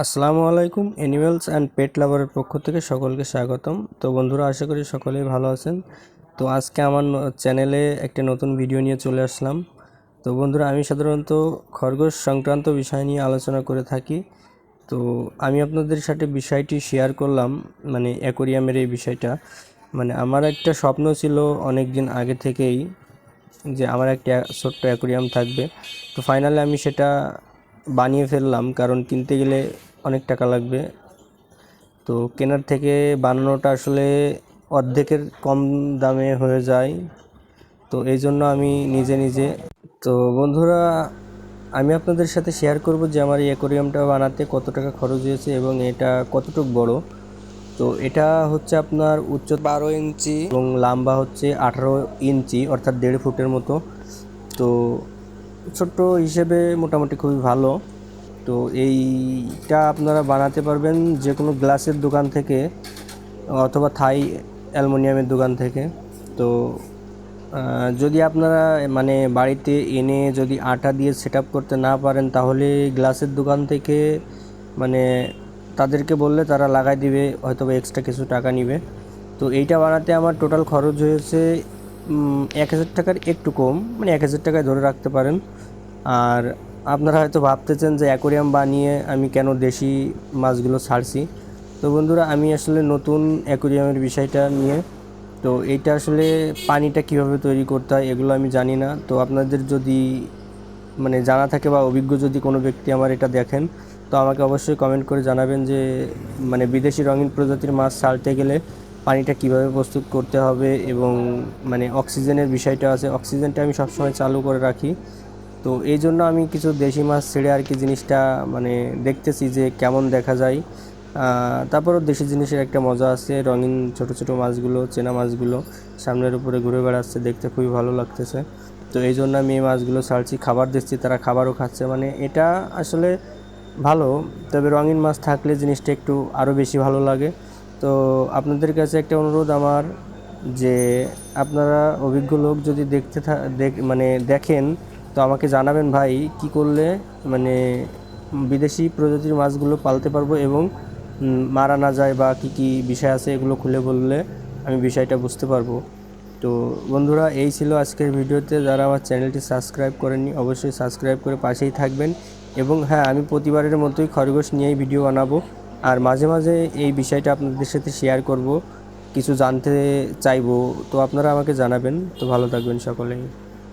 আসসালামু আলাইকুম animals and পেট লাভারের পক্ষ থেকে সকলকে স্বাগতম। তো বন্ধুরা, আশা করি সকলেই ভালো আছেন। তো আজকে আমার চ্যানেলে একটা নতুন ভিডিও নিয়ে চলে আসলাম। তো বন্ধুরা, আমি সাধারণত খরগোশ সংক্রান্ত বিষয় নিয়ে আলোচনা করে থাকি। তো আমি আপনাদের সাথে বিষয়টি শেয়ার করলাম মানে অ্যাকোরিয়ামের এই বিষয়টা। মানে আমার একটা স্বপ্ন ছিল অনেক দিন আগে থেকেই যে আমার একটা ছোট্ট অ্যাকোরিয়াম থাকবে। তো ফাইনালি আমি সেটা বানিয়ে ফেললাম, কারণ কিনতে গেলে অনেক টাকা লাগবে। তো কেনার থেকে বানানোটা আসলে অর্ধেকের কম দামে হয়ে যায়। তো এই জন্য আমি নিজে নিজে, তো বন্ধুরা, আমি আপনাদের সাথে শেয়ার করব যে আমার এই অ্যাকোরিয়ামটা বানাতে কত টাকা খরচ হয়েছে এবং এটা কতটুকু বড়। তো এটা হচ্ছে আপনার উচ্চ বারো ইঞ্চি এবং লম্বা হচ্ছে আঠারো ইঞ্চি, অর্থাৎ দেড় ফুটের মতো। তো ছোট্ট হিসেবে মোটামুটি খুবই ভালো। তো এইটা আপনারা বানাতে পারবেন যে কোনো গ্লাসের দোকান থেকে অথবা থাই অ্যালুমিনিয়ামের দোকান থেকে। তো যদি আপনারা মানে বাড়িতে এনে যদি আটা দিয়ে সেট করতে না পারেন, তাহলে গ্লাসের দোকান থেকে মানে তাদেরকে বললে তারা লাগাই দিবে হয়তো এক্সট্রা কিছু টাকা নিবে। তো এইটা বানাতে আমার টোটাল খরচ হয়েছে এক হাজার টাকার একটু কম মানে এক হাজার টাকায় ধরে রাখতে পারেন। আর আপনারা হয়তো ভাবতেছেন যে অ্যাকোরিয়াম বানিয়ে আমি কেন দেশি মাছগুলো ছাড়ছি। তো বন্ধুরা, আমি আসলে নতুন অ্যাকোরিয়ামের বিষয়টা নিয়ে, তো এইটা আসলে পানিটা কীভাবে তৈরি করতে হয় এগুলো আমি জানি না। তো আপনাদের যদি মানে জানা থাকে বা অভিজ্ঞ যদি কোনো ব্যক্তি আমার এটা দেখেন, তো আমাকে অবশ্যই কমেন্ট করে জানাবেন যে মানে বিদেশি রঙিন প্রজাতির মাছ ছাড়তে গেলে পানিটা কীভাবে প্রস্তুত করতে হবে এবং মানে অক্সিজেনের বিষয়টা আছে, অক্সিজেনটা আমি সবসময় চালু করে রাখি। তো এই জন্য আমি কিছু দেশি মাছ ছেড়ে আর কি জিনিসটা মানে দেখতেছি যে কেমন দেখা যায়। তারপরও দেশি জিনিসের একটা মজা আছে, রঙিন ছোট ছোট মাছগুলো, চেনা মাছগুলো সামনের উপরে ঘুরে বেড়াচ্ছে, দেখতে খুবই ভালো লাগতেছে। তো এই জন্য আমি এই মাছগুলো ছাড়ছি, খাবার দিচ্ছি, তারা খাবারও খাচ্ছে। মানে এটা আসলে ভালো, তবে রঙিন মাছ থাকলে জিনিসটা একটু আরও বেশি ভালো লাগে। তো আপনাদের কাছে একটা অনুরোধ আমার যে আপনারা অভিজ্ঞ লোক যদি দেখতে মানে দেখেন, তো আমাকে জানাবেন ভাই কি করলে মানে বিদেশি প্রজাতির মাছগুলো পালতে পারব এবং মারা না যায় বা কি কি বিষয় আছে এগুলো খুলে বললে আমি বিষয়টা বুঝতে পারব। তো বন্ধুরা, এই ছিল আজকের ভিডিওতে। যারা আমার চ্যানেলটি সাবস্ক্রাইব করেননি, অবশ্যই সাবস্ক্রাইব করে পাশেই থাকবেন। এবং হ্যাঁ আমি প্রতিবারের মতোই খরগোশ নিয়েই ভিডিও বানাবো। আর মাঝে মাঝে এই বিষয়টা আপনাদের সাথে শেয়ার করব। কিছু জানতে চাইব, তো আপনারা আমাকে জানাবেন। তো ভালো থাকবেন সকলেই।